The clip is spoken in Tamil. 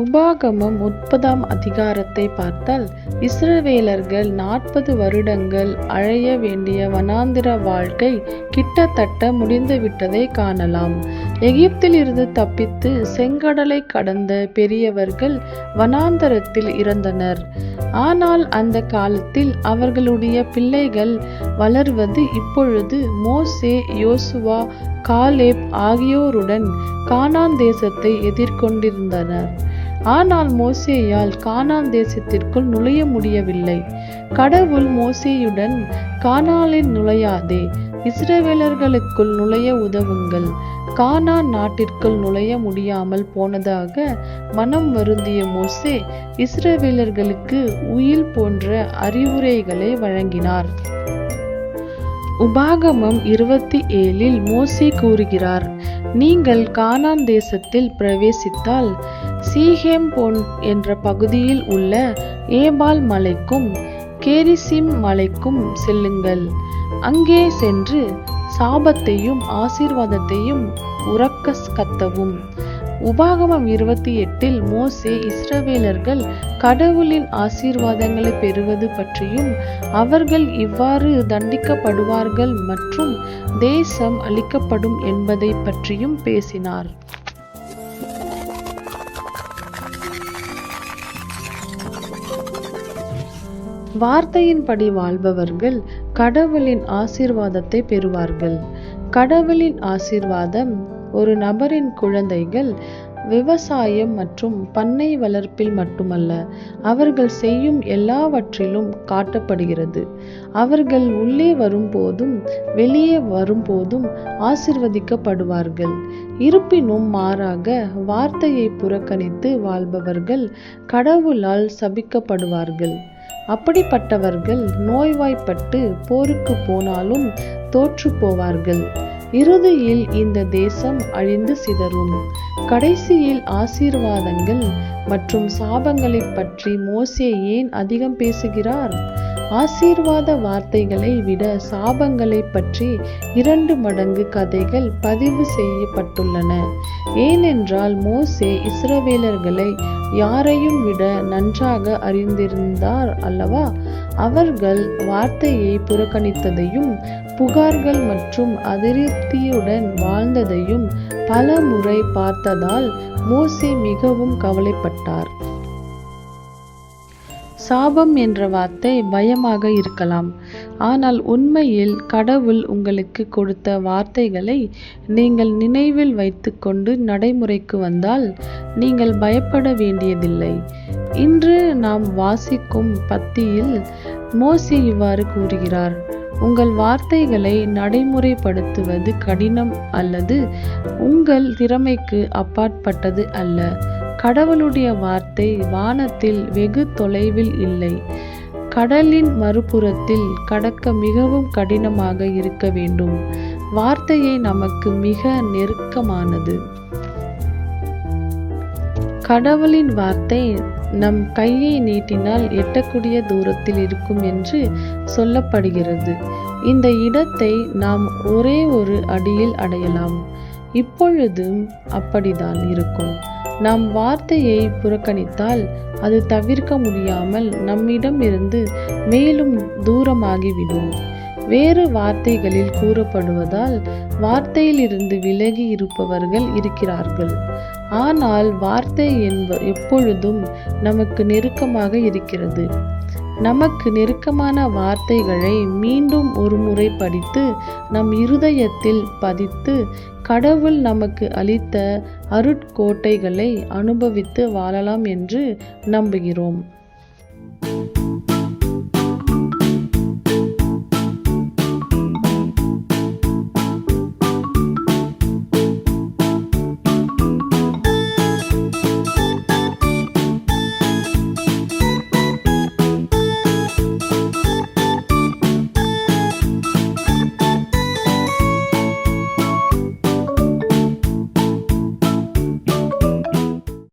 உபாகமம் முப்பதாம் அதிகாரத்தை பார்த்தால் இஸ்ரவேலர்கள் நாற்பது வருடங்கள் அழைய வேண்டிய வனாந்திர வாழ்க்கை கிட்டத்தட்ட முடிந்துவிட்டதை காணலாம். எகிப்திலிருந்து தப்பித்து செங்கடலை கடந்த பெரியவர்கள் வனாந்தரத்தில் இறந்தனர். ஆனால் அந்த காலத்தில் அவர்களுடைய பிள்ளைகள் வளர்வது இப்பொழுது மோசே யோசுவா காலேப் ஆகியோருடன் கானான் தேசத்தை எதிர்கொண்டிருந்தனர். ஆனால் மோசேயால் கானான் தேசத்திற்குள் நுழைய முடியவில்லை. கடவுள் மோசேயுடன் கானாலில் நுழையாதே இஸ்ரவேலர்களுக்குள் நுழைய உதவுங்கள். கானான் நாட்டிற்குள் நுழைய முடியாமல் போனதாக மனம் வருந்திய மோசே இஸ்ரவேலர்களுக்கு உயில் போன்ற அறிவுரைகளை வழங்கினார். உபாகமம் இருபத்தி ஏழில் மோசே கூறுகிறார் நீங்கள் கானான் தேசத்தில் பிரவேசித்தால் சீஹேம் போன் என்ற பகுதியில் உள்ள ஏபால் மலைக்கும் கேரிசிம் மலைக்கும் செல்லுங்கள். அங்கே சென்று சாபத்தையும் ஆசீர்வாதத்தையும் உறக்க கத்தவும். உபாகமம் இருபத்தி எட்டில் மோசே இஸ்ரவேலர்கள் கடவுளின் ஆசீர்வாதங்களை பெறுவது பற்றியும் அவர்கள் இவ்வாறு தண்டிக்கப்படுவார்கள் மற்றும் தேசம் அளிக்கப்படும் என்பதை பற்றியும் பேசினார். வார்த்தையின்படி வாழ்பவர்கள் கடவுளின் ஆசீர்வாதத்தை பெறுவார்கள். கடவுளின் ஆசீர்வாதம் ஒரு நபரின் குழந்தைகள் விவசாயம் மற்றும் பண்ணை வளர்ப்பில் மட்டுமல்ல அவர்கள் செய்யும் எல்லாவற்றிலும் காட்டப்படுகிறது. அவர்கள் உள்ளே வரும்போதும் வெளியே வரும்போதும் ஆசிர்வதிக்கப்படுவார்கள். இருப்பினும் மாறாக வார்த்தையை புறக்கணித்து வாழ்பவர்கள் கடவுளால் சபிக்கப்படுவார்கள். அப்படிப்பட்டவர்கள் நோய்வாய்ப்பட்டு போருக்கு போனாலும் தோற்று போவார்கள். இறுதியில் இந்த தேசம் அழிந்து சிதறும். கடைசியில் ஆசீர்வாதங்கள் மற்றும் சாபங்களைப் பற்றி மோசே ஏன் அதிகம் பேசுகிறார்? ஆசீர்வாத வார்த்தைகளை விட சாபங்களை பற்றி இரண்டு மடங்கு கதைகள் பதிவு செய்யப்பட்டுள்ளன. ஏனென்றால் மோசே இஸ்ரவேலர்களை யாரையும் விட நன்றாக அறிந்திருந்தார் அல்லவா? அவர்கள் வார்த்தையை புறக்கணித்ததையும் புகார்கள் மற்றும் அதிருப்தியுடன் வாழ்ந்ததையும் பல முறை பார்த்ததால் மோசே மிகவும் கவலைப்பட்டார். சாபம் என்ற வார்த்தை பயமாக இருக்கலாம். ஆனால் உண்மையில் கடவுள் உங்களுக்கு கொடுத்த வார்த்தைகளை நீங்கள் நினைவில் வைத்துக்கொண்டு நடைமுறைக்கு வந்தால் நீங்கள் பயப்பட வேண்டியதில்லை. இன்று நாம் வாசிக்கும் பத்தியில் மோசி இவ்வாறு கூறுகிறார் உங்கள் வார்த்தைகளை நடைமுறைப்படுத்துவது கடினம் அல்லது உங்கள் திறமைக்கு அப்பாற்பட்டது அல்ல. கடவுளுடைய வார்த்தை வானத்தில் வெகு தொலைவில் இல்லை. கடலின் மறுபுறத்தில் கடக்க மிகவும் கடினமாக இருக்க வேண்டும். வார்த்தையை நமக்கு மிக நெருக்கமானது. கடவுளின் வார்த்தை நம் கையை நீட்டினால் எட்டக்கூடிய தூரத்தில் இருக்கும் என்று சொல்லப்படுகிறது. இந்த இடத்தை நாம் ஒரே ஒரு அடியில் அடையலாம். இப்பொழுதும் அப்படிதான் இருக்கும். நாம் வார்த்தையை புறக்கணித்தால் அது தவிர்க்க முடியாமல் நம்மிடம் இருந்து மேலும் தூரமாகிவிடும். வேறு வார்த்தைகளில் கூறப்படுவதால் வார்த்தையிலிருந்து விலகி இருப்பவர்கள் இருக்கிறார்கள். ஆனால் வார்த்தை என்ப எப்பொழுதும் நமக்கு நெருக்கமாக இருக்கிறது. நமக்கு நெருக்கமான வார்த்தைகளை மீண்டும் ஒரு முறை படித்து நம் இருதயத்தில் பதித்து கடவுள் நமக்கு அளித்த அருட்கோட்டைகளை அனுபவித்து வாழலாம் என்று நம்புகிறோம்.